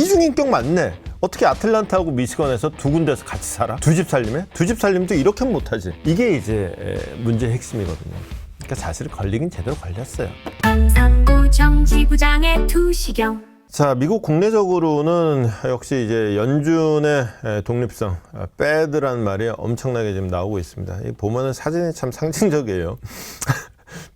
이중인격 맞네. 어떻게 아틀란타하고 미시건에서 두 군데서 같이 살아? 두 집 살림에? 두 집 살림도 이렇게 못하지. 이게 이제 에, 문제의 핵심이거든요. 그러니까 사실 걸리긴 제대로 걸렸어요. 정지부장의 투시경 자, 미국 국내적으로는 역시 이제 연준의 에, 독립성, 아, 배드란 말이 엄청나게 지금 나오고 있습니다. 이 보면은 사진이 참 상징적이에요.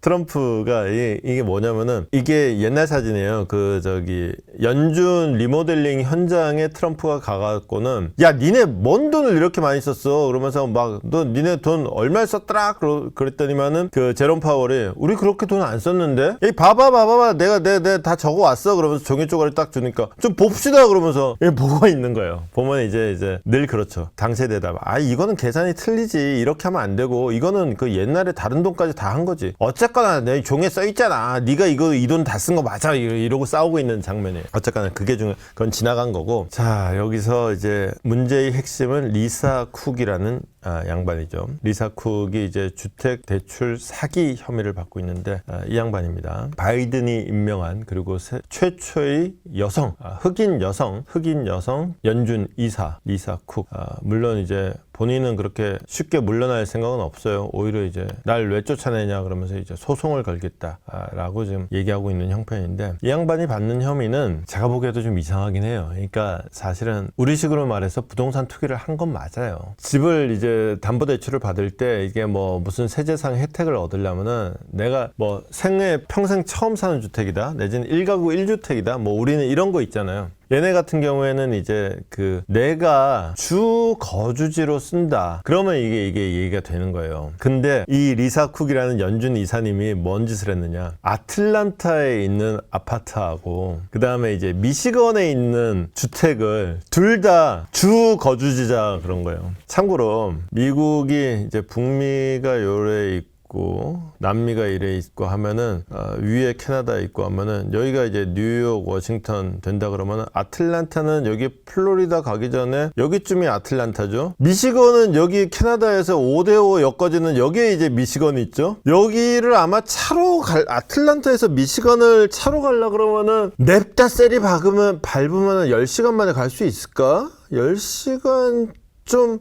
트럼프가 이, 이게 뭐냐면은 이게 옛날 사진이에요. 그 저기 연준 리모델링 현장에 트럼프가 가갖고는 야 니네 뭔 돈을 이렇게 많이 썼어? 그러면서 막 너 니네 돈 얼마 썼더라? 그랬더니만은 그 제롬 파월이 우리 그렇게 돈 안 썼는데? 이 봐봐 봐봐 내가 내가, 내가 다 적어 왔어. 그러면서 종이 쪼가리 딱 주니까 좀 봅시다 그러면서 이 보고 있는 거예요. 보면 이제 이제 늘 그렇죠. 당시에 대답. 아 이거는 계산이 틀리지. 이렇게 하면 안 되고 이거는 그 옛날에 다른 돈까지 다 한 거지. 어쨌 거나 내 종이에 써 있잖아. 네가 이거 이 돈 다 쓴 거 맞아. 이러- 이러고 싸우고 있는 장면이에요. 어쨌거나 그게 중 그건 지나간 거고. 자 여기서 이제 문제의 핵심은 리사 쿡이라는 아, 양반이죠. 리사 쿡이 이제 주택 대출 사기 혐의를 받고 있는데 아, 이 양반입니다. 바이든이 임명한 그리고 세- 최초의 여성 아, 흑인 여성 흑인 여성 연준 이사 리사 쿡. 아, 물론 이제 본인은 그렇게 쉽게 물러날 생각은 없어요. 오히려 이제 날 왜 쫓아내냐 그러면서 이제 소송을 걸겠다라고 지금 얘기하고 있는 형편인데 이 양반이 받는 혐의는 제가 보기에도 좀 이상하긴 해요. 그러니까 사실은 우리식으로 말해서 부동산 투기를 한 건 맞아요. 집을 이제 담보 대출을 받을 때 이게 뭐 무슨 세제상 혜택을 얻으려면은 내가 뭐 생애 평생 처음 사는 주택이다 내지는 1가구 1주택이다 뭐 우리는 이런 거 있잖아요. 얘네 같은 경우에는 이제 그 내가 주 거주지로 쓴다. 그러면 이게 이게 얘기가 되는 거예요. 근데 이 리사 쿡이라는 연준 이사님이 뭔 짓을 했느냐? 아틀란타에 있는 아파트하고 그 다음에 이제 미시건에 있는 주택을 둘 다 주 거주지자 그런 거예요. 참고로 미국이 이제 북미가 요래 있고 있고 남미가 이래 있고 하면은 어, 위에 캐나다 있고 하면은 여기가 이제 뉴욕, 워싱턴 된다 그러면은 아틀란타는 여기 플로리다 가기 전에 여기쯤이 아틀란타죠. 미시건은 여기 캐나다에서 5대5 엮어지는 여기에 이제 미시건이 있죠. 여기를 아마 차로 갈 아틀란타에서 미시건을 차로 가려 그러면은 냅다 세리 박으면 밟으면 10시간 만에 갈 수 있을까? 10시간 좀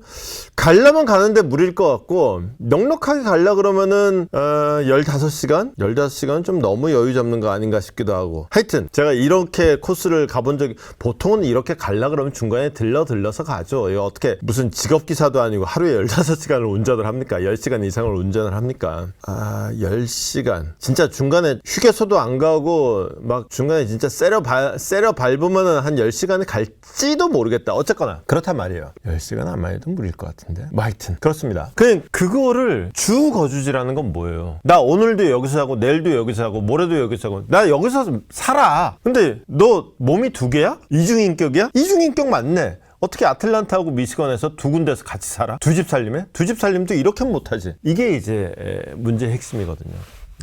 가려면 가는데 무리일 것 같고 넉넉하게 가려 그러면은 어 15시간? 15시간 좀 너무 여유 잡는 거 아닌가 싶기도 하고. 하여튼 제가 이렇게 코스를 가본 적이 보통은 이렇게 가려 그러면 중간에 들러 들러서 가죠. 이거 어떻게 무슨 직업기사도 아니고 하루에 15시간을 운전을 합니까? 10시간 이상을 운전을 합니까? 아 10시간. 진짜 중간에 휴게소도 안 가고 막 중간에 진짜 세려 발 세려 밟으면 은 한 10시간을 갈지도 모르겠다. 어쨌거나. 그렇단 말이에요. 10시간 안 해도 무리일 것 같은데 뭐 하여튼 그렇습니다 그냥 그거를 주 거주지라는 건 뭐예요 나 오늘도 여기서 자고 내일도 여기서 자고 모레도 여기서 자고 나 여기서 살아 근데 너 몸이 두 개야? 이중인격이야? 이중인격 맞네 어떻게 아틀란타하고 미시건에서 두 군데서 같이 살아? 두 집 살림에? 두 집 살림도 이렇게 못하지. 이게 이제 에, 문제의 핵심이거든요.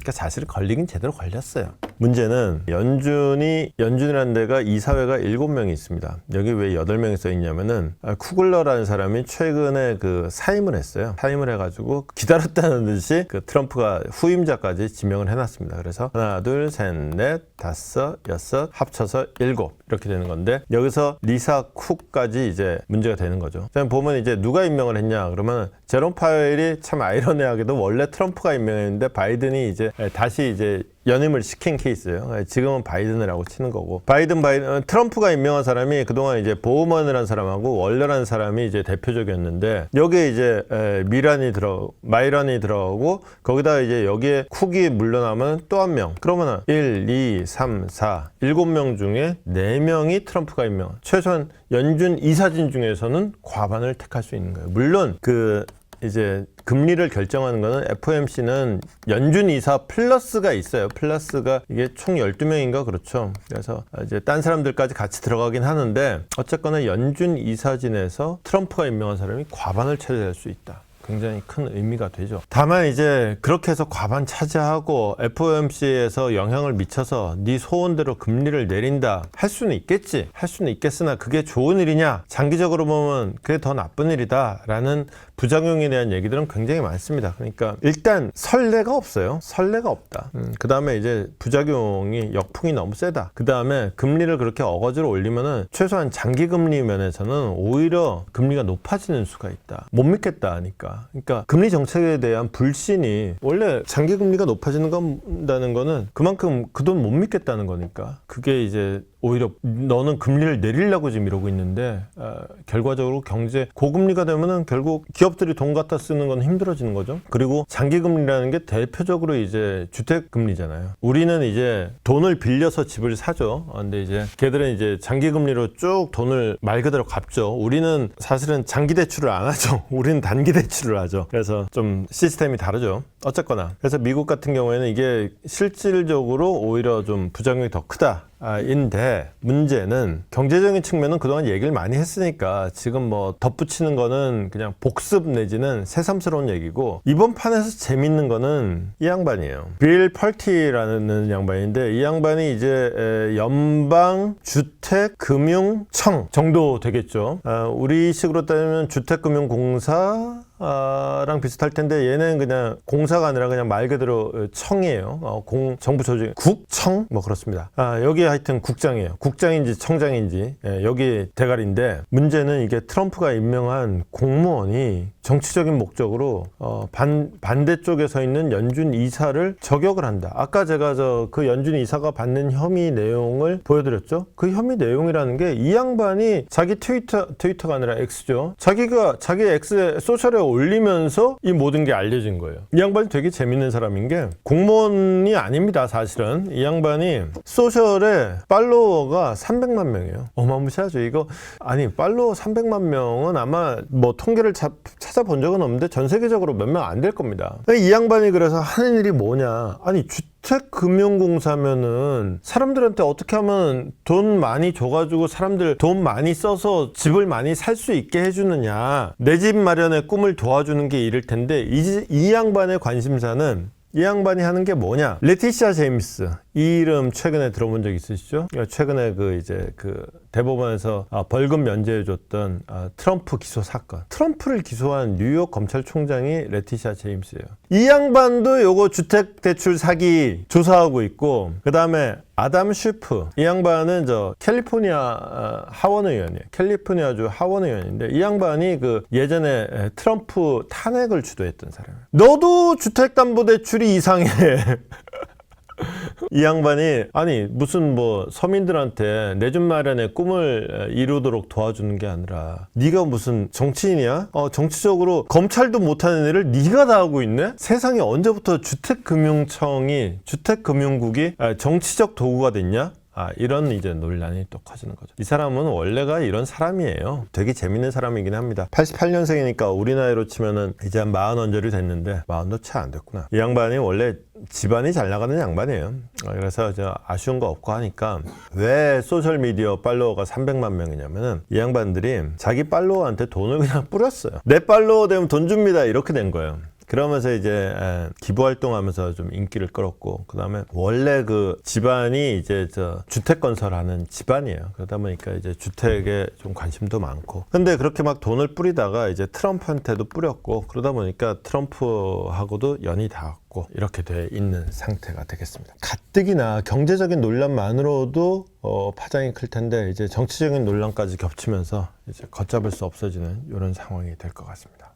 그러니까 사실 걸리긴 제대로 걸렸어요. 문제는 연준이 연준이라는 데가 이사회가 7명이 있습니다. 여기 왜 8명이 써 있냐면은 아, 쿠글러라는 사람이 최근에 그 사임을 했어요. 사임을 해 가지고 기다렸다는 듯이 그 트럼프가 후임자까지 지명을 해 놨습니다. 그래서 하나, 둘, 셋, 넷, 다섯, 여섯, 합쳐서 일곱 이렇게 되는 건데 여기서 리사 쿡까지 이제 문제가 되는 거죠. 보면 이제 누가 임명을 했냐 그러면 제롬 파웰이 참 아이러니하게도 원래 트럼프가 임명했는데 바이든이 이제 다시 이제 연임을 시킨 케이스예요. 지금은 바이든이라고 치는 거고 바이든 바이든 어, 트럼프가 임명한 사람이 그동안 이제 보우먼이라는 사람하고 월러라는 사람이 이제 대표적이었는데 여기에 이제 에, 미란이 들어 마이란이 들어가고 거기다 이제 여기에 쿡이 물러나면 또 한 명. 그러면은 1, 2, 3, 4, 7명 중에 4명이 트럼프가 임명. 최소한 연준 이사진 중에서는 과반을 택할 수 있는 거예요. 물론 그 이제 금리를 결정하는 거는 FOMC는 연준 이사 플러스가 있어요. 플러스가 이게 총 12명인가 그렇죠. 그래서 이제 딴 사람들까지 같이 들어가긴 하는데 어쨌거나 연준 이사진에서 트럼프가 임명한 사람이 과반을 차지할 수 있다. 굉장히 큰 의미가 되죠. 다만 이제 그렇게 해서 과반 차지하고 FOMC에서 영향을 미쳐서 네 소원대로 금리를 내린다 할 수는 있겠지. 할 수는 있겠으나 그게 좋은 일이냐? 장기적으로 보면 그게 더 나쁜 일이다라는 부작용에 대한 얘기들은 굉장히 많습니다. 그러니까 일단 설레가 없어요. 설레가 없다. 그 다음에 이제 부작용이 역풍이 너무 세다. 그 다음에 금리를 그렇게 어거지로 올리면은 최소한 장기 금리 면에서는 오히려 금리가 높아지는 수가 있다. 못 믿겠다 하니까. 그러니까 금리 정책에 대한 불신이 원래 장기 금리가 높아지는 건다는 거는 그만큼 그 돈 못 믿겠다는 거니까. 그게 이제 오히려 너는 금리를 내리려고 지금 이러고 있는데 어, 결과적으로 경제 고금리가 되면은 결국 기업들이 돈 갖다 쓰는 건 힘들어지는 거죠. 그리고 장기 금리라는 게 대표적으로 이제 주택 금리잖아요. 우리는 이제 돈을 빌려서 집을 사죠. 어, 근데 이제 걔들은 이제 장기 금리로 쭉 돈을 말 그대로 갚죠. 우리는 사실은 장기 대출을 안 하죠. 우리는 단기 대출을 하죠. 그래서 좀 시스템이 다르죠. 어쨌거나 그래서 미국 같은 경우에는 이게 실질적으로 오히려 좀 부작용이 더 크다. 아, 인데 문제는 경제적인 측면은 그동안 얘기를 많이 했으니까 지금 뭐 덧붙이는 거는 그냥 복습 내지는 새삼스러운 얘기고 이번 판에서 재밌는 거는 이 양반이에요. 빌 펄티라는 양반인데 이 양반이 이제 에, 연방 주택 금융청 정도 되겠죠. 아, 우리식으로 따지면 주택금융공사 아, 랑 비슷할 텐데 얘는 그냥 공사가 아니라 그냥 말 그대로 청이에요. 어, 공 정부 조직 국청 뭐 그렇습니다. 아, 여기 하여튼 국장이에요. 국장인지 청장인지 예, 여기 대가리인데 문제는 이게 트럼프가 임명한 공무원이 정치적인 목적으로 어, 반 반대쪽에 서 있는 연준 이사를 저격을 한다. 아까 제가 저 그 연준 이사가 받는 혐의 내용을 보여드렸죠. 그 혐의 내용이라는 게 이 양반이 자기 트위터 트위터가 아니라 X죠. 자기가 자기 X 소셜에 올리면서 이 모든 게 알려진 거예요. 이 양반이 되게 재밌는 사람인 게 공무원이 아닙니다. 사실은 이 양반이 소셜에 팔로워가 300만 명이에요. 어마무시하죠. 이거 아니 팔로워 300만 명은 아마 뭐 통계를 자- 찾아 본 적은 없는데 전 세계적으로 몇 명 안 될 겁니다. 이 양반이 그래서 하는 일이 뭐냐? 아니 주택금융공사면은 사람들한테 어떻게 하면 돈 많이 줘가지고 사람들 돈 많이 써서 집을 많이 살 수 있게 해주느냐 내 집 마련의 꿈을 도와주는 게 이럴 텐데 이, 이 양반의 관심사는 이 양반이 하는 게 뭐냐? 레티시아 제임스 이 이름 최근에 들어본 적 있으시죠? 최근에 그 이제 그 대법원에서 아, 벌금 면제해줬던 아, 트럼프 기소 사건. 트럼프를 기소한 뉴욕 검찰총장이 레티시아 제임스예요. 이 양반도 요거 주택 대출 사기 조사하고 있고 그 다음에 아담 슈프 이 양반은 저 캘리포니아 아, 하원 의원이에요. 캘리포니아주 하원 의원인데 이 양반이 그 예전에 에, 트럼프 탄핵을 주도했던 사람이에요. 너도 주택담보대출이 이상해. 이 양반이 아니 무슨 뭐 서민들한테 내 집 마련의 꿈을 이루도록 도와주는 게 아니라 네가 무슨 정치인이야? 어 정치적으로 검찰도 못하는 일을 네가 다 하고 있네? 세상에 언제부터 주택금융청이 주택금융국이 아, 정치적 도구가 됐냐? 아, 이런 이제 논란이 또 커지는 거죠. 이 사람은 원래가 이런 사람이에요. 되게 재밌는 사람이긴 합니다. 88년생이니까 우리 나이로 치면은 이제 한 40언저리 됐는데 40도 채 안 됐구나. 이 양반이 원래 집안이 잘 나가는 양반이에요. 어, 그래서 저 아쉬운 거 없고 하니까 왜 소셜 미디어 팔로워가 300만 명이냐면은 이 양반들이 자기 팔로워한테 돈을 그냥 뿌렸어요. 내 팔로워 되면 돈 줍니다. 이렇게 된 거예요. 그러면서 이제 에, 기부 활동하면서 좀 인기를 끌었고 그다음에 원래 그 집안이 이제 저 주택 건설하는 집안이에요. 그러다 보니까 이제 주택에 좀 관심도 많고 근데 그렇게 막 돈을 뿌리다가 이제 트럼프한테도 뿌렸고 그러다 보니까 트럼프하고도 연이 닿았고 이렇게 돼 있는 상태가 되겠습니다. 가뜩이나 경제적인 논란만으로도 어, 파장이 클 텐데 이제 정치적인 논란까지 겹치면서 이제 걷잡을 수 없어지는 이런 상황이 될 것 같습니다.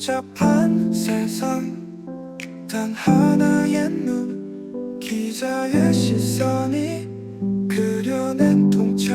복잡한 세상 단 하나의 눈 기자의 시선이 그려낸 통찰.